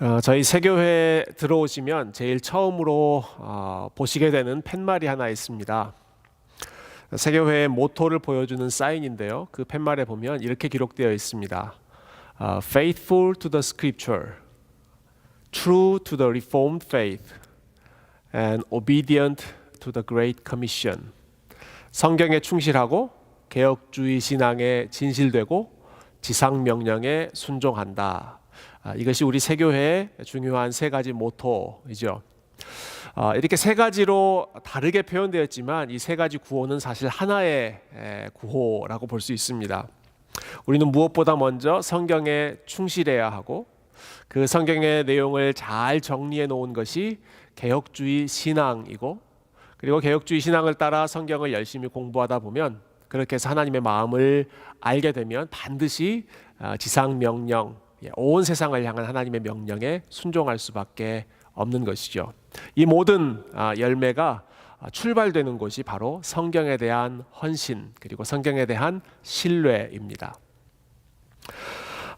어, 저희 세교회 들어오시면 제일 처음으로 어, 보시게 되는 팻말이 하나 있습니다. 세교회의 모토를 보여주는 사인인데요. 그 팻말에 보면 이렇게 기록되어 있습니다. 어, Faithful to the Scripture, True to the Reformed Faith, and Obedient to the Great Commission. 성경에 충실하고 개혁주의 신앙에 진실되고 지상 명령에 순종한다. 아, 이것이 우리 세교회의 중요한 세 가지 모토이죠. 아, 이렇게 세 가지로 다르게 표현되었지만 이 세 가지 구호는 사실 하나의 에, 구호라고 볼 수 있습니다. 우리는 무엇보다 먼저 성경에 충실해야 하고 그 성경의 내용을 잘 정리해 놓은 것이 개혁주의 신앙이고 그리고 개혁주의 신앙을 따라 성경을 열심히 공부하다 보면 그렇게 해서 하나님의 마음을 알게 되면 반드시 아, 지상 명령, 예, 온 세상을 향한 하나님의 명령에 순종할 수밖에 없는 것이죠. 이 모든 아, 열매가 아, 출발되는 곳이 바로 성경에 대한 헌신 그리고 성경에 대한 신뢰입니다.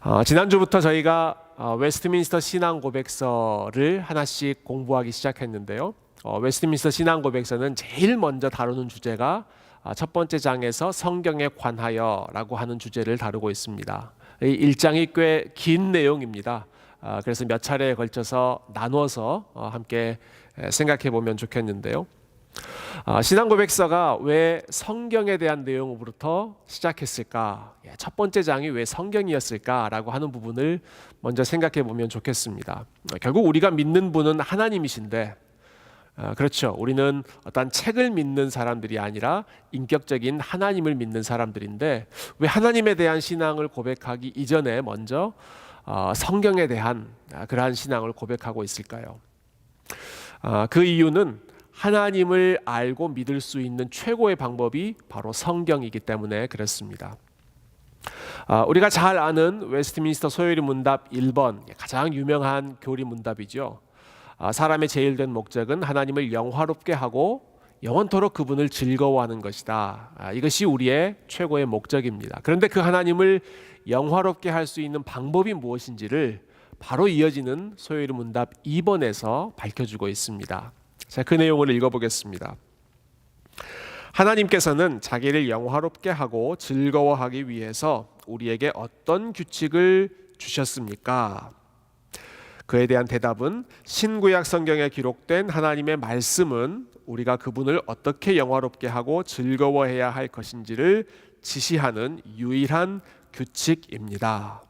어, 지난주부터 저희가 어, 웨스트민스터 신앙 고백서를 하나씩 공부하기 시작했는데요. 어, 웨스트민스터 신앙 고백서는 제일 먼저 다루는 주제가 아, 첫 번째 장에서 성경에 관하여라고 하는 주제를 다루고 있습니다. 이 일장이 꽤 긴 내용입니다. 아, 그래서 몇 차례에 걸쳐서 나누어서 어, 함께 에, 생각해 보면 좋겠는데요. 아, 신앙 고백서가 왜 성경에 대한 내용으로부터 시작했을까? 예, 첫 번째 장이 왜 성경이었을까라고 하는 부분을 먼저 생각해 보면 좋겠습니다. 어, 결국 우리가 믿는 분은 하나님이신데, 아, 그렇죠. 우리는 어떤 책을 믿는 사람들이 아니라 인격적인 하나님을 믿는 사람들인데 왜 하나님에 대한 신앙을 고백하기 이전에 먼저 어, 성경에 대한 아, 그러한 신앙을 고백하고 있을까요? 아, 그 이유는 하나님을 알고 믿을 수 있는 최고의 방법이 바로 성경이기 때문에 그렇습니다. 아, 우리가 잘 아는 웨스트민스터 소요리 문답 1번 가장 유명한 교리 문답이죠. 아, 사람의 제일 된 목적은 하나님을 영화롭게 하고 영원토록 그분을 즐거워하는 것이다. 아, 이것이 우리의 최고의 목적입니다. 그런데 그 하나님을 영화롭게 할 수 있는 방법이 무엇인지를 바로 이어지는 소요리 문답 2번에서 밝혀주고 있습니다. 자, 그 내용을 읽어보겠습니다. 하나님께서는 자기를 영화롭게 하고 즐거워하기 위해서 우리에게 어떤 규칙을 주셨습니까? 그에 대한 대답은 신구약 성경에 기록된 하나님의 말씀은 우리가 그분을 어떻게 영화롭게 하고 즐거워해야 할 것인지를 지시하는 유일한 규칙입니다.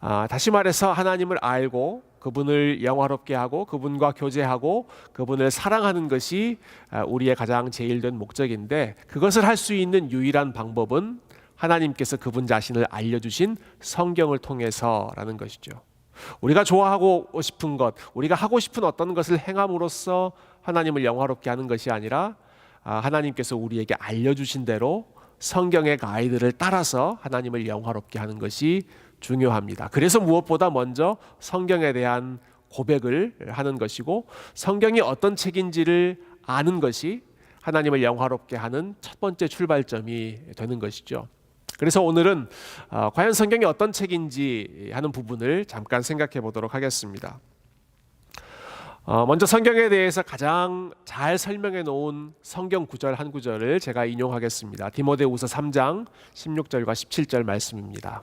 아, 다시 말해서 하나님을 알고 그분을 영화롭게 하고 그분과 교제하고 그분을 사랑하는 것이 아, 우리의 가장 제일된 목적인데 그것을 할 수 있는 유일한 방법은 하나님께서 그분 자신을 알려주신 성경을 통해서라는 것이죠. 우리가 좋아하고 싶은 것, 우리가 하고 싶은 어떤 것을 행함으로써 하나님을 영화롭게 하는 것이 아니라 아, 하나님께서 우리에게 알려주신 대로 성경의 가이드를 따라서 하나님을 영화롭게 하는 것이 중요합니다. 그래서 무엇보다 먼저 성경에 대한 고백을 하는 것이고 성경이 어떤 책인지를 아는 것이 하나님을 영화롭게 하는 첫 번째 출발점이 되는 것이죠. 그래서 오늘은 어, 과연 성경이 어떤 책인지 하는 부분을 잠깐 생각해 보도록 하겠습니다. 어, 먼저 성경에 대해서 가장 잘 설명해 놓은 성경 구절 한 구절을 제가 인용하겠습니다. 디모데후서 3장 16절과 17절 말씀입니다.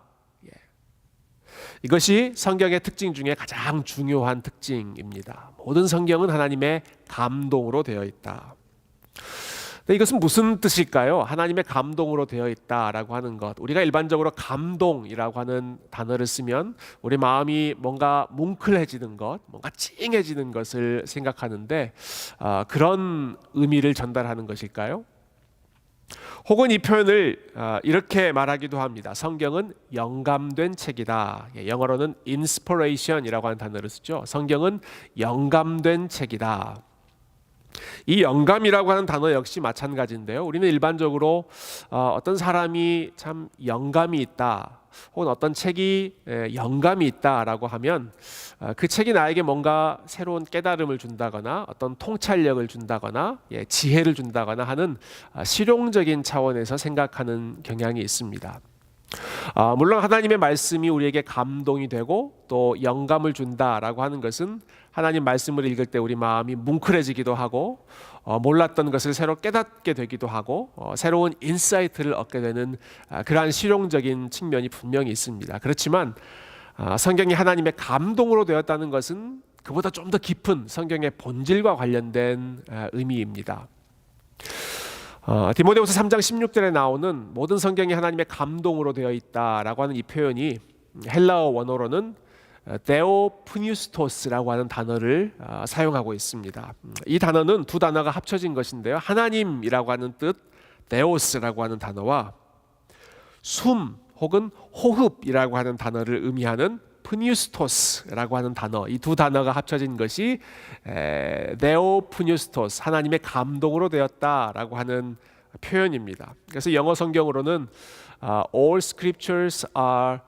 예. 이것이 성경의 특징 중에 가장 중요한 특징입니다. 모든 성경은 하나님의 감동으로 되어 있다. 이것은 무슨 뜻일까요? 하나님의 감동으로 되어 있다라고 하는 것. 우리가 일반적으로 감동이라고 하는 단어를 쓰면 우리 마음이 뭔가 뭉클해지는 것, 뭔가 찡해지는 것을 생각하는데 아, 그런 의미를 전달하는 것일까요? 혹은 이 표현을 아, 이렇게 말하기도 합니다. 성경은 영감된 책이다. 예, 영어로는 inspiration이라고 하는 단어를 쓰죠. 성경은 영감된 책이다. 이 영감이라고 하는 단어 역시 마찬가지인데요. 우리는 일반적으로 어, 어떤 사람이 참 영감이 있다. 혹은 어떤 책이 에, 영감이 있다라고 하면 어, 그 책이 나에게 뭔가 새로운 깨달음을 준다거나 어떤 통찰력을 준다거나 예, 지혜를 준다거나 하는 아, 실용적인 차원에서 생각하는 경향이 있습니다. 아, 물론 하나님의 말씀이 우리에게 감동이 되고 또 영감을 준다라고 하는 것은 하나님 말씀을 읽을 때 우리 마음이 뭉클해지기도 하고 어, 몰랐던 것을 새로 깨닫게 되기도 하고 어, 새로운 인사이트를 얻게 되는 아, 그러한 실용적인 측면이 분명히 있습니다. 그렇지만 아, 성경이 하나님의 감동으로 되었다는 것은 그보다 좀 더 깊은 성경의 본질과 관련된 아, 의미입니다. 어, 디모데후서 3장 16절에 나오는 모든 성경이 하나님의 감동으로 되어 있다라고 하는 이 표현이 헬라어 원어로는 데오프니스토스라고 하는 단어를 어, 사용하고 있습니다. 음, 이 단어는 두 단어가 합쳐진 것인데요. 하나님이라고 하는 뜻 데오스라고 하는 단어와 숨 혹은 호흡이라고 하는 단어를 의미하는 푸니스토스라고 하는 단어 이 두 단어가 합쳐진 것이 네오푸니스토스 하나님의 감동으로 되었다라고 하는 표현입니다. 그래서 영어 성경으로는 uh, all scriptures are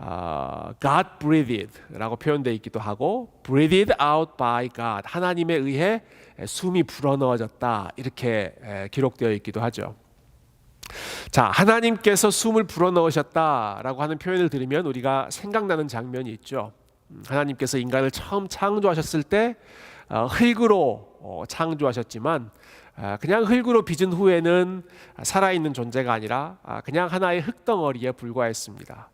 uh, God breathed,라고 표현되어 있기도 하고 breathed out by God 하나님에 의해 숨이 불어넣어졌다 이렇게 기록되어 있기도 하죠. 자, 하나님께서 숨을 불어넣으셨다라고 하는 표현을 들으면 우리가 생각나는 장면이 있죠. 음, 하나님께서 인간을 처음 창조하셨을 때 어, 흙으로 어, 창조하셨지만 아, 그냥 흙으로 빚은 후에는 살아있는 존재가 아니라 아, 그냥 하나의 흙덩어리에 불과했습니다.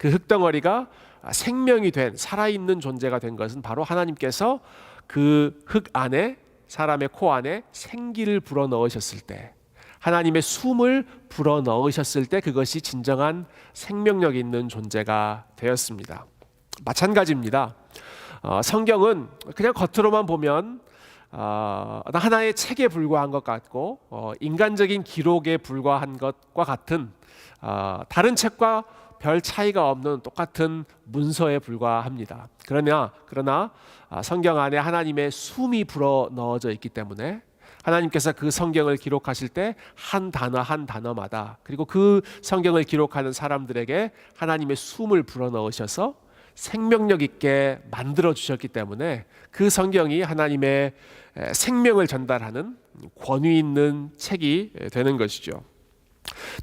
그 흙덩어리가 생명이 된 살아있는 존재가 된 것은 바로 하나님께서 그 흙 안에 사람의 코 안에 생기를 불어 넣으셨을 때 하나님의 숨을 불어 넣으셨을 때 그것이 진정한 생명력 있는 존재가 되었습니다. 마찬가지입니다. 어, 성경은 그냥 겉으로만 보면 어, 하나의 책에 불과한 것 같고 어, 인간적인 기록에 불과한 것과 같은 어, 다른 책과 별 차이가 없는 똑같은 문서에 불과합니다. 그러나 그러나 아, 성경 안에 하나님의 숨이 불어 넣어져 있기 때문에 하나님께서 그 성경을 기록하실 때 한 단어 한 단어마다 그리고 그 성경을 기록하는 사람들에게 하나님의 숨을 불어 넣으셔서 생명력 있게 만들어 주셨기 때문에 그 성경이 하나님의 생명을 전달하는 권위 있는 책이 되는 것이죠.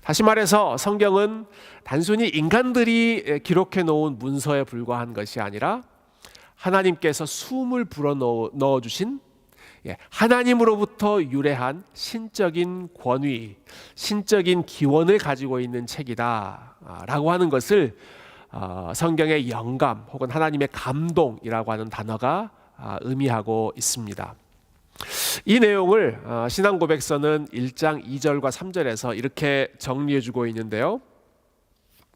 다시 말해서 성경은 단순히 인간들이 기록해 놓은 문서에 불과한 것이 아니라 하나님께서 숨을 불어 넣어 주신 예, 하나님으로부터 유래한 신적인 권위, 신적인 기원을 가지고 있는 책이다라고 하는 것을 어, 성경의 영감 혹은 하나님의 감동이라고 하는 단어가 아, 의미하고 있습니다. 이 내용을 어, 신앙 고백서는 1장 2절과 3절에서 이렇게 정리해 주고 있는데요.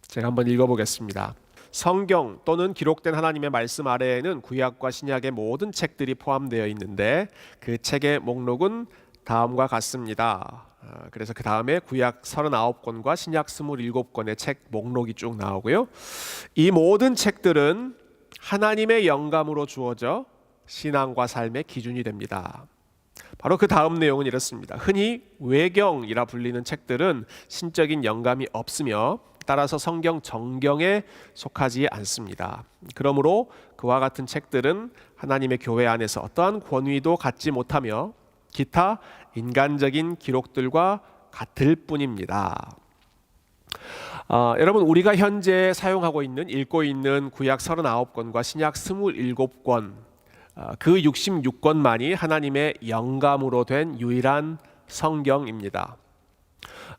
제가 한번 읽어 보겠습니다. 성경 또는 기록된 하나님의 말씀 아래에는 구약과 신약의 모든 책들이 포함되어 있는데 그 책의 목록은 다음과 같습니다. 아, 그래서 그 다음에 구약 39권과 신약 27권의 책 목록이 쭉 나오고요. 이 모든 책들은 하나님의 영감으로 주어져 신앙과 삶의 기준이 됩니다. 바로 그 다음 내용은 이렇습니다. 흔히 외경이라 불리는 책들은 신적인 영감이 없으며 따라서 성경 정경에 속하지 않습니다. 그러므로 그와 같은 책들은 하나님의 교회 안에서 어떠한 권위도 갖지 못하며 기타 인간적인 기록들과 같을 뿐입니다. 어, 여러분 우리가 현재 사용하고 있는 읽고 있는 구약 39권과 신약 27권 어, 그 66권만이 하나님의 영감으로 된 유일한 성경입니다.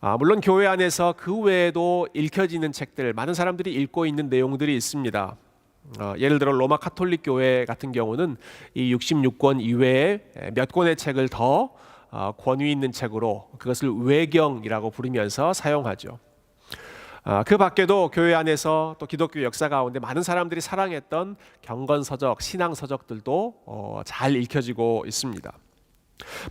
아, 물론 교회 안에서 그 외에도 읽혀지는 책들 많은 사람들이 읽고 있는 내용들이 있습니다. 어, 예를 들어 로마 카톨릭 교회 같은 경우는 이 66권 이외에 몇 권의 책을 더 어, 권위 있는 책으로 그것을 외경이라고 부르면서 사용하죠. 아, 그 밖에도 교회 안에서 또 기독교 역사 가운데 많은 사람들이 사랑했던 경건 서적, 신앙 서적들도 어, 잘 읽혀지고 있습니다.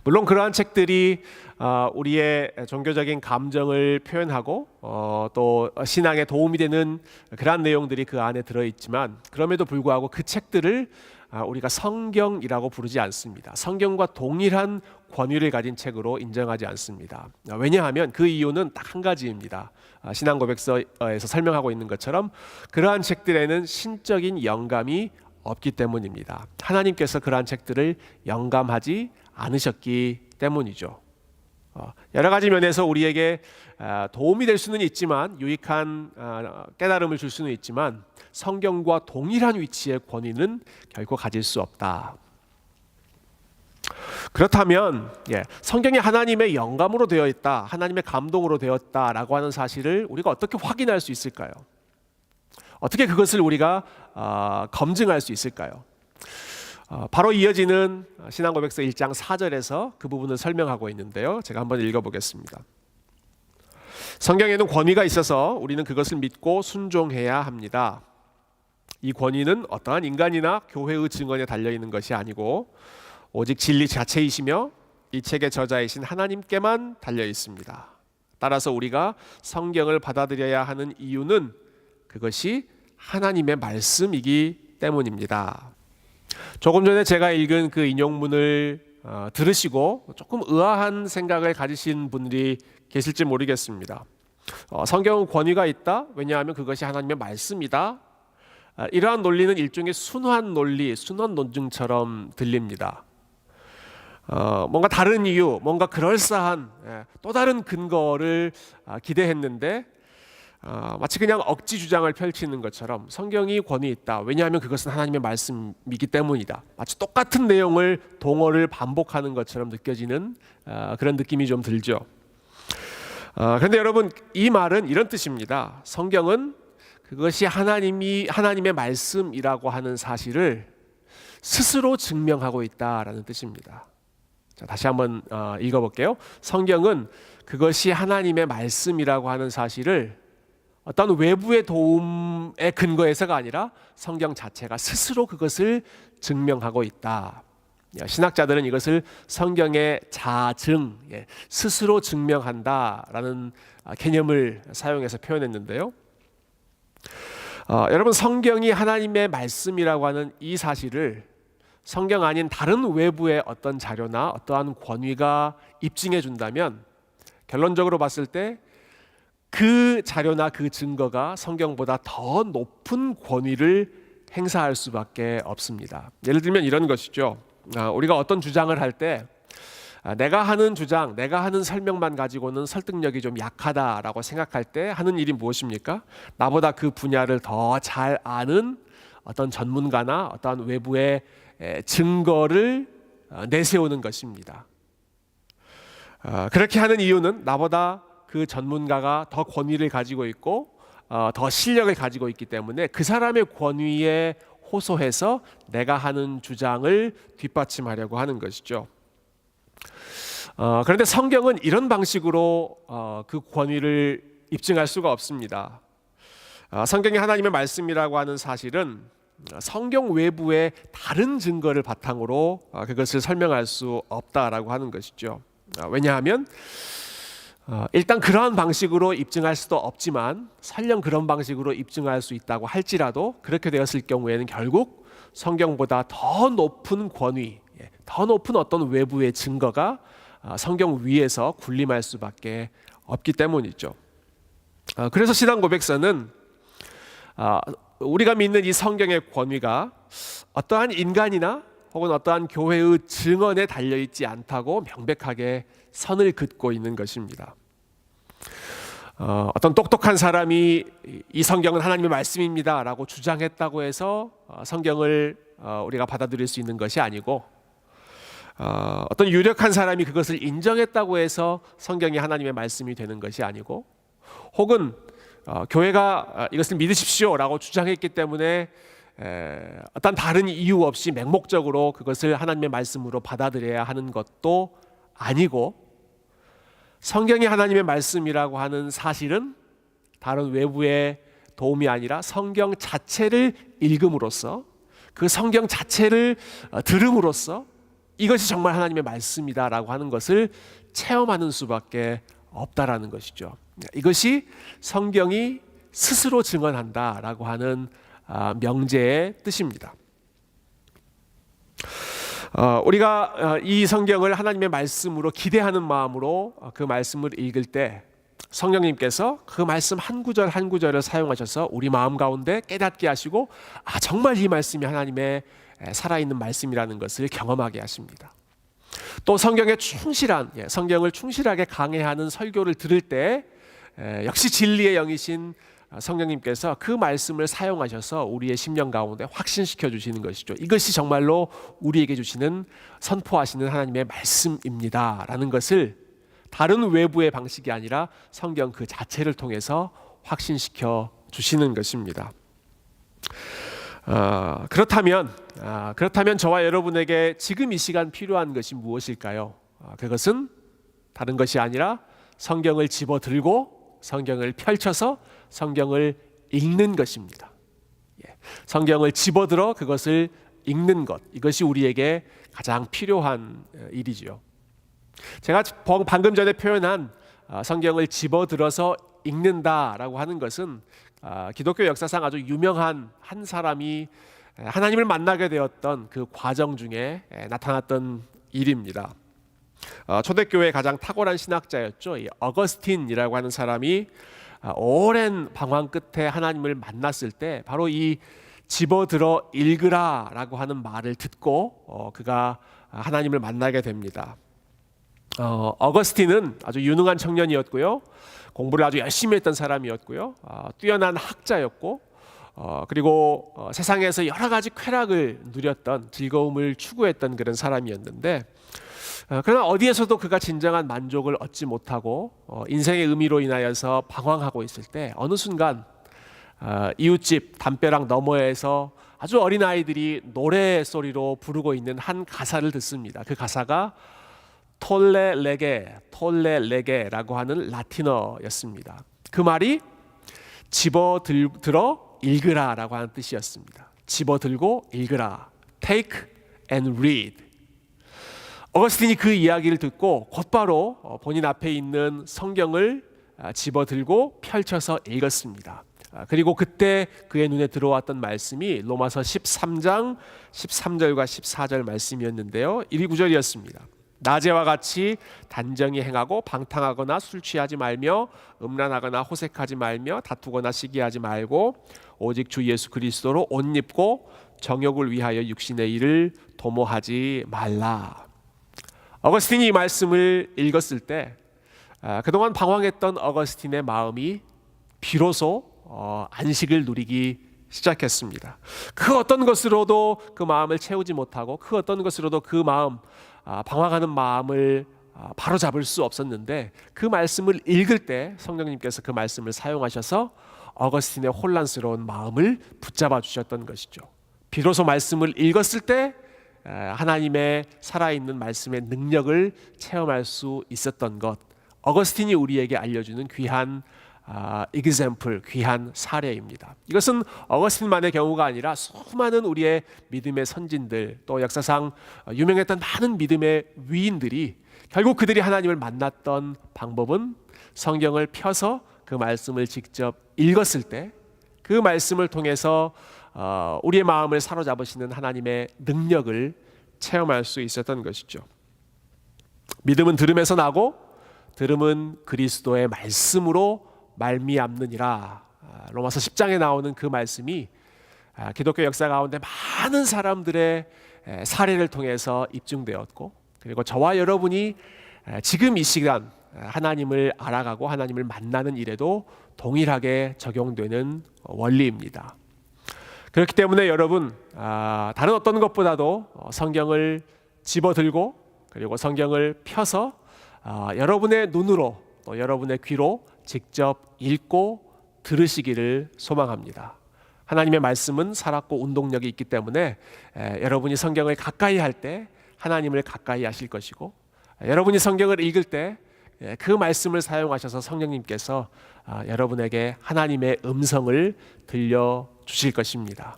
물론 그러한 책들이 어, 우리의 종교적인 감정을 표현하고 어, 또 신앙에 도움이 되는 그러한 내용들이 그 안에 들어 있지만 그럼에도 불구하고 그 책들을 아, 우리가 성경이라고 부르지 않습니다. 성경과 동일한 권위를 가진 책으로 인정하지 않습니다. 아, 왜냐하면 그 이유는 딱 한 가지입니다. 아, 신앙 고백서에서 설명하고 있는 것처럼 그러한 책들에는 신적인 영감이 없기 때문입니다. 하나님께서 그러한 책들을 영감하지 않으셨기 때문이죠. 어, 여러 가지 면에서 우리에게 아, 도움이 될 수는 있지만 유익한 아, 깨달음을 줄 수는 있지만 성경과 동일한 위치의 권위는 결코 가질 수 없다. 그렇다면 예, 성경이 하나님의 영감으로 되어 있다, 하나님의 감동으로 되었다라고 하는 사실을 우리가 어떻게 확인할 수 있을까요? 어떻게 그것을 우리가 아, 검증할 수 있을까요? 어, 바로 이어지는 신앙고백서 1장 4절에서 그 부분을 설명하고 있는데요. 제가 한번 읽어보겠습니다. 성경에는 권위가 있어서 우리는 그것을 믿고 순종해야 합니다. 이 권위는 어떠한 인간이나 교회의 증언에 달려 있는 것이 아니고 오직 진리 자체이시며 이 책의 저자이신 하나님께만 달려 있습니다. 따라서 우리가 성경을 받아들여야 하는 이유는 그것이 하나님의 말씀이기 때문입니다. 조금 전에 제가 읽은 그 인용문을 어, 들으시고 조금 의아한 생각을 가지신 분들이 계실지 모르겠습니다. 어, 성경은 권위가 있다. 왜냐하면 그것이 하나님의 말씀이다. 아, 이러한 논리는 일종의 순환 논리, 순환 논증처럼 들립니다. 어, 뭔가 다른 이유, 뭔가 그럴싸한 예, 또 다른 근거를 아, 기대했는데 어, 마치 그냥 억지 주장을 펼치는 것처럼 성경이 권위 있다. 왜냐하면 그것은 하나님의 말씀이기 때문이다. 마치 똑같은 내용을 동어를 반복하는 것처럼 느껴지는 어, 그런 느낌이 좀 들죠. 어, 그런데 여러분 이 말은 이런 뜻입니다. 성경은 그것이 하나님이 하나님의 말씀이라고 하는 사실을 스스로 증명하고 있다라는 뜻입니다. 자, 다시 한번 어, 읽어볼게요. 성경은 그것이 하나님의 말씀이라고 하는 사실을 어떤 외부의 도움에 근거해서가 아니라 성경 자체가 스스로 그것을 증명하고 있다. 신학자들은 이것을 성경의 자증, 예, 스스로 증명한다라는 개념을 사용해서 표현했는데요. 어, 여러분 성경이 하나님의 말씀이라고 하는 이 사실을 성경 아닌 다른 외부의 어떤 자료나 어떠한 권위가 입증해 준다면 결론적으로 봤을 때 그 자료나 그 증거가 성경보다 더 높은 권위를 행사할 수밖에 없습니다. 예를 들면 이런 것이죠. 아, 우리가 어떤 주장을 할 때 내가 하는 주장, 내가 하는 설명만 가지고는 설득력이 좀 약하다라고 생각할 때 하는 일이 무엇입니까? 나보다 그 분야를 더 잘 아는 어떤 전문가나 어떤 외부의 증거를 어, 내세우는 것입니다. 어, 그렇게 하는 이유는 나보다 그 전문가가 더 권위를 가지고 있고 어, 더 실력을 가지고 있기 때문에 그 사람의 권위에 호소해서 내가 하는 주장을 뒷받침하려고 하는 것이죠. 어, 그런데 성경은 이런 방식으로 어, 그 권위를 입증할 수가 없습니다. 어, 성경이 하나님의 말씀이라고 하는 사실은 성경 외부의 다른 증거를 바탕으로 어, 그것을 설명할 수 없다라고 하는 것이죠. 어, 왜냐하면 어, 일단 그러한 방식으로 입증할 수도 없지만 설령 그런 방식으로 입증할 수 있다고 할지라도 그렇게 되었을 경우에는 결국 성경보다 더 높은 권위, 예, 더 높은 어떤 외부의 증거가 어, 성경 위에서 군림할 수밖에 없기 때문이죠. 어, 그래서 신앙 고백서는 우리가 믿는 이 성경의 권위가 어떠한 인간이나 혹은 어떠한 교회의 증언에 달려 있지 않다고 명백하게 선을 긋고 있는 것입니다. 어, 어떤 똑똑한 사람이 이 성경은 하나님의 말씀입니다라고 주장했다고 해서 어, 성경을 어, 우리가 받아들일 수 있는 것이 아니고 어, 어떤 유력한 사람이 그것을 인정했다고 해서 성경이 하나님의 말씀이 되는 것이 아니고 혹은 어, 교회가 어, 이것을 믿으십시오라고 주장했기 때문에 에, 어떤 다른 이유 없이 맹목적으로 그것을 하나님의 말씀으로 받아들여야 하는 것도 아니고 성경이 하나님의 말씀이라고 하는 사실은 다른 외부의 도움이 아니라 성경 자체를 읽음으로써 그 성경 자체를 어, 들음으로써 이것이 정말 하나님의 말씀이다라고 하는 것을 체험하는 수밖에 없다라는 것이죠. 이것이 성경이 스스로 증언한다라고 하는 아, 명제의 뜻입니다. 어, 우리가 어, 이 성경을 하나님의 말씀으로 기대하는 마음으로 어, 그 말씀을 읽을 때 성령님께서 그 말씀 한 구절 한 구절을 사용하셔서 우리 마음 가운데 깨닫게 하시고 아 정말 이 말씀이 하나님의 에, 살아있는 말씀이라는 것을 경험하게 하십니다. 또 성경에 충실한 예, 성경을 충실하게 강해하는 설교를 들을 때 에, 역시 진리의 영이신 성령님께서 그 말씀을 사용하셔서 우리의 심령 가운데 확신시켜 주시는 것이죠. 이것이 정말로 우리에게 주시는 선포하시는 하나님의 말씀입니다라는 것을 다른 외부의 방식이 아니라 성경 그 자체를 통해서 확신시켜 주시는 것입니다. 어, 그렇다면 아, 그렇다면 저와 여러분에게 지금 이 시간 필요한 것이 무엇일까요? 아, 그것은 다른 것이 아니라 성경을 집어 들고 성경을 펼쳐서 성경을 읽는 것입니다. 예, 성경을 집어들어 그것을 읽는 것 이것이 우리에게 가장 필요한 어, 일이지요. 제가 방금 전에 표현한 어, 성경을 집어들어서 읽는다라고 하는 것은 어, 기독교 역사상 아주 유명한 한 사람이 하나님을 만나게 되었던 그 과정 중에 나타났던 일입니다. 초대교회 가장 탁월한 신학자였죠. 어거스틴이라고 하는 사람이 아, 오랜 방황 끝에 하나님을 만났을 때 바로 이 집어들어 읽으라라고 하는 말을 듣고 어, 그가 하나님을 만나게 됩니다. 어, 어거스틴은 아주 유능한 청년이었고요. 공부를 아주 열심히 했던 사람이었고요. 어, 뛰어난 학자였고 어, 그리고 어, 세상에서 여러 가지 쾌락을 누렸던 즐거움을 추구했던 그런 사람이었는데 어, 그러나 어디에서도 그가 진정한 만족을 얻지 못하고 어, 인생의 의미로 인하여서 방황하고 있을 때 어느 순간 어, 이웃집 담벼락 너머에서 아주 어린 아이들이 노래 소리로 부르고 있는 한 가사를 듣습니다. 그 가사가 톨레 레게 톨레 레게라고 하는 라틴어였습니다. 그 말이 집어 들어 읽으라라고 하는 뜻이었습니다. 집어 들고 읽으라. Take and read. 어거스틴이 그 이야기를 듣고 곧바로 어, 본인 앞에 있는 성경을 아, 집어들고 펼쳐서 읽었습니다. 아, 그리고 그때 그의 눈에 들어왔던 말씀이 로마서 13장 13절과 14절 말씀이었는데요. 1, 2구절이었습니다. 낮에와 같이 단정히 행하고 방탕하거나 술 취하지 말며 음란하거나 호색하지 말며 다투거나 시기하지 말고 오직 주 예수 그리스도로 옷 입고 정욕을 위하여 육신의 일을 도모하지 말라. 어거스틴이 이 말씀을 읽었을 때 아, 그동안 방황했던 어거스틴의 마음이 비로소 어, 안식을 누리기 시작했습니다. 그 어떤 것으로도 그 마음을 채우지 못하고 그 어떤 것으로도 그 마음 아, 방황하는 마음을 아, 바로 잡을 수 없었는데 그 말씀을 읽을 때 성령님께서 그 말씀을 사용하셔서 어거스틴의 혼란스러운 마음을 붙잡아 주셨던 것이죠. 비로소 말씀을 읽었을 때 하나님의 살아있는 말씀의 능력을 체험할 수 있었던 것 어거스틴이 우리에게 알려주는 귀한 아, example, 귀한 사례입니다. 이것은 어거스틴만의 경우가 아니라 수많은 우리의 믿음의 선진들 또 역사상 유명했던 많은 믿음의 위인들이 결국 그들이 하나님을 만났던 방법은 성경을 펴서 그 말씀을 직접 읽었을 때 그 말씀을 통해서 어, 우리의 마음을 사로잡으시는 하나님의 능력을 체험할 수 있었던 것이죠. 믿음은 들음에서 나고 들음은 그리스도의 말씀으로 말미암느니라. 아, 로마서 10장에 나오는 그 말씀이 아, 기독교 역사 가운데 많은 사람들의 사례를 통해서 입증되었고 그리고 저와 여러분이 지금 이 시간 하나님을 알아가고 하나님을 만나는 일에도 동일하게 적용되는 원리입니다. 그렇기 때문에 여러분 아, 다른 어떤 것보다도 어, 성경을 집어들고 그리고 성경을 펴서 아, 여러분의 눈으로 또 여러분의 귀로 직접 읽고 들으시기를 소망합니다. 하나님의 말씀은 살았고 운동력이 있기 때문에 에, 여러분이 성경을 가까이 할 때 하나님을 가까이 하실 것이고 여러분이 성경을 읽을 때 그 말씀을 사용하셔서 성령님께서 아, 여러분에게 하나님의 음성을 들려 주실 것입니다.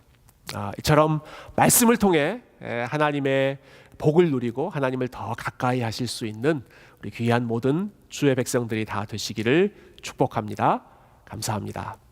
아, 이처럼 말씀을 통해 에, 하나님의 복을 누리고 하나님을 더 가까이 하실 수 있는 우리 귀한 모든 주의 백성들이 다 되시기를 축복합니다. 감사합니다.